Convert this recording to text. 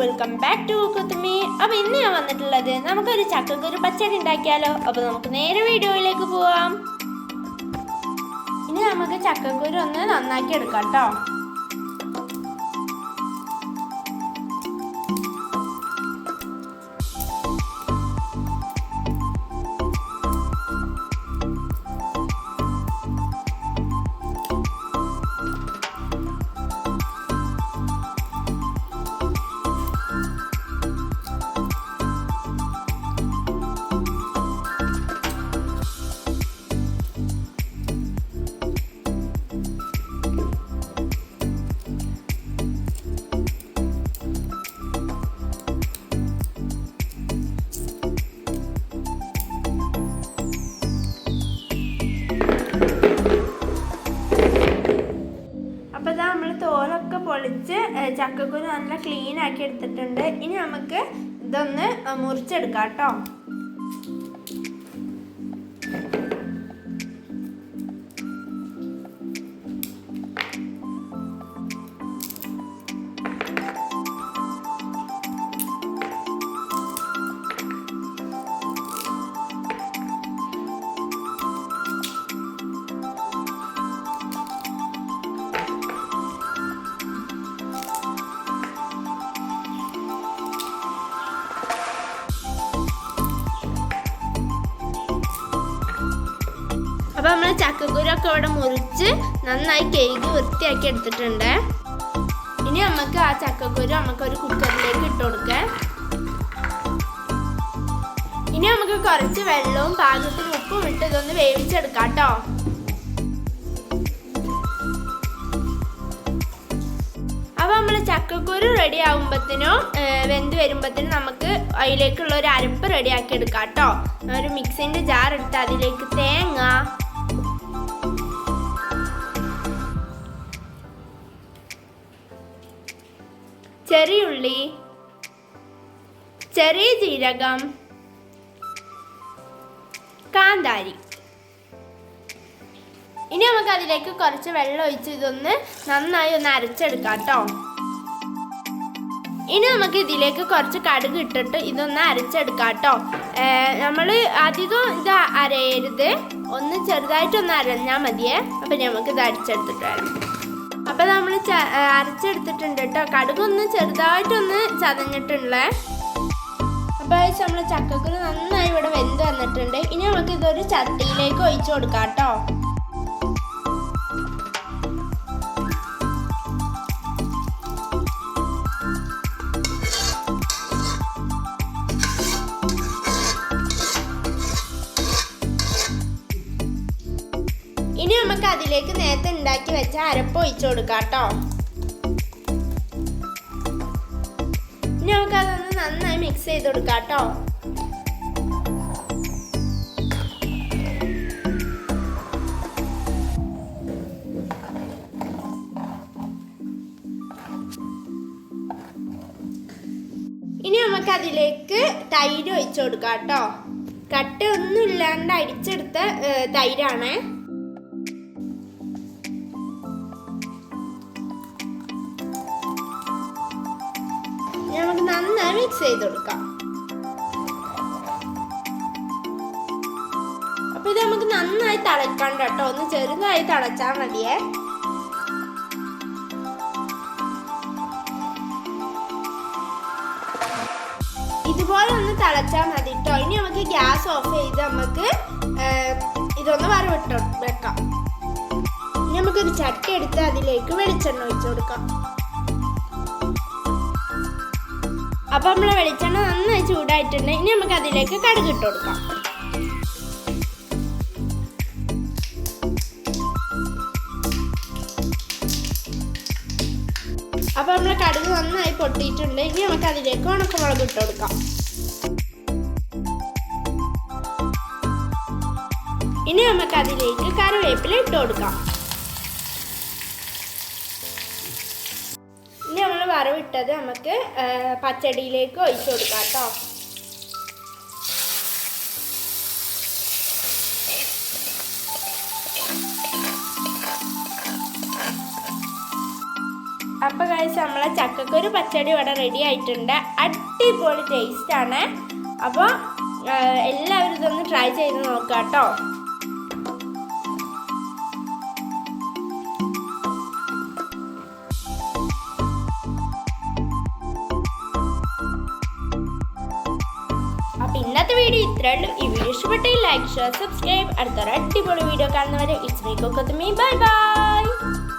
Welcome back to കുത്തുമി അപ്പൊ ഇന്ന് ഞാൻ വന്നിട്ടുള്ളത് നമുക്കൊരു ചക്കക്കുരു പച്ചടി ഉണ്ടാക്കിയാലോ? അപ്പൊ നമുക്ക് നേരെ വീഡിയോയിലേക്ക് പോവാം. ഇനി നമുക്ക് ചക്കക്കുരു ഒന്ന് നന്നാക്കി എടുക്കാം കേട്ടോ. ചക്കക്കുരു നല്ല ക്ലീൻ ആക്കി എടുത്തിട്ടുണ്ട്. ഇനി നമുക്ക് ഇതൊന്ന് മുറിച്ചെടുക്കാം കേട്ടോ. അപ്പൊ നമ്മൾ ചക്കക്കുരൊക്കെ ഇവിടെ മുറിച്ച് നന്നായി കേക്ക് വൃത്തിയാക്കി എടുത്തിട്ടുണ്ട്. ഇനി നമുക്ക് ആ ചക്കക്കുരു നമുക്ക് ഒരു കുക്കറിലേക്ക് ഇട്ട് കൊടുക്കാം. ഇനി നമുക്ക് കുറച്ച് വെള്ളവും പാകത്തിന് ഉപ്പും ഇട്ട് ഇതൊന്ന് വേവിച്ചെടുക്കാം കേട്ടോ. അപ്പൊ നമ്മൾ ചക്കക്കുരു റെഡി ആകുമ്പത്തിനോ വെന്ത് വരുമ്പത്തിനും നമുക്ക് അതിലേക്കുള്ള ഒരു അരപ്പ് റെഡി ആക്കി എടുക്കാം കേട്ടോ. ഒരു മിക്സിന്റെ ജാർ എടുത്ത് അതിലേക്ക് തേങ്ങ ചെറിയുള്ളി ചെറിയ ജീരകം കാന്താരി. ഇനി നമുക്ക് അതിലേക്ക് കുറച്ച് വെള്ളം ഒഴിച്ച് ഇതൊന്ന് നന്നായി ഒന്ന് അരച്ചെടുക്കാം കേട്ടോ. ഇനി നമുക്ക് ഇതിലേക്ക് കുറച്ച് കടുക് ഇട്ടിട്ട് ഇതൊന്ന് അരച്ചെടുക്കാം കേട്ടോ. നമ്മൾ അധികം ഇത് അരയരുത്. ഒന്ന് ചെറുതായിട്ടൊന്ന് അരഞ്ഞാൽ മതിയേ. അപ്പം നമുക്ക് ഇത് അരച്ചെടുത്തിട്ട് വരാം. അപ്പം നമ്മൾ അരച്ചെടുത്തിട്ടുണ്ട് കേട്ടോ. കടുകൊന്ന് ചെറുതായിട്ടൊന്ന് ചതഞ്ഞിട്ടുള്ളേ. അപ്പോൾ നമ്മൾ ചക്കക്കുരു നന്നായി ഇവിടെ വെന്ത് വന്നിട്ടുണ്ട്. ഇനി നമുക്ക് ഇതൊരു ചട്ടിയിലേക്ക് ഒഴിച്ചു കൊടുക്കാം കേട്ടോ. നമുക്ക് അതിലേക്ക് നേരത്തെ ഉണ്ടാക്കി വെച്ച അരപ്പ് ഒഴിച്ചു കൊടുക്കാം കേട്ടോ. ഇനി നമുക്ക് അതൊന്ന് നന്നായി മിക്സ് ചെയ്ത് കൊടുക്കാം കേട്ടോ. ഇനി നമുക്ക് അതിലേക്ക് തൈര് ഒഴിച്ചു കൊടുക്കാം കേട്ടോ. കട്ട ഒന്നും ഇല്ലാണ്ട് അടിച്ചെടുത്ത തൈരാണേ. മിക്സ് ചെയ്ത് കൊടുക്കാം അപ്പൊ ഇത് നമുക്ക് നന്നായി തിളക്കണ്ട കേട്ടോ. ഒന്ന് ചെറുതായി തിളച്ചാൽ മതിയേ. ഇതുപോലെ ഒന്ന് തിളച്ചാൽ മതി കേട്ടോ. ഇനി നമുക്ക് ഗ്യാസ് ഓഫ് ചെയ്ത് നമുക്ക് ഇതൊന്ന് വറവിട്ട് വെക്കാം. ഇനി നമുക്കൊരു ചട്ടി എടുത്ത് അതിലേക്ക് വെളിച്ചെണ്ണ ഒഴിച്ചു കൊടുക്കാം. അപ്പൊ നമ്മൾ വെളിച്ചെണ്ണ നന്നായി ചൂടായിട്ടുണ്ട്. ഇനി നമുക്ക് അതിലേക്ക് കടുക് ഇട്ട് കൊടുക്കാം. അപ്പം നമ്മൾ കടുക് നന്നായി പൊട്ടിയിട്ടുണ്ട്. ഇനി നമുക്ക് അതിലേക്ക് ഉണക്കമുളക് ഇട്ട് കൊടുക്കാം. ഇനി നമുക്ക് അതിലേക്ക് കറിവേപ്പില ഇട്ട് കൊടുക്കാം. വറവിട്ടത് നമുക്ക് പച്ചടിയിലേക്ക് ഒഴിച്ചു കൊടുക്കാം കേട്ടോ. അപ്പൊ അപ്പോൾ കഴിച്ച് നമ്മളെ ചക്കക്കൊരു പച്ചടി ഇവിടെ റെഡി ആയിട്ടുണ്ട്. അടിപൊളി ടേസ്റ്റ് ആണ്. അപ്പോൾ എല്ലാവരും ഇതൊന്ന് ട്രൈ ചെയ്ത് നോക്കാം കേട്ടോ. ചിത്രണ്ടും ഈ വീഡിയോ ഇഷ്ടപ്പെട്ടെങ്കിൽ ലൈക്ക് ഷെയർ സബ്സ്ക്രൈബ് അടുത്തൊരു അടിപൊളി വീഡിയോ കാണുന്നവരെ ഇറ്റ്സ് മീ കൊക്കത്ത് മീ ബൈ ബൈ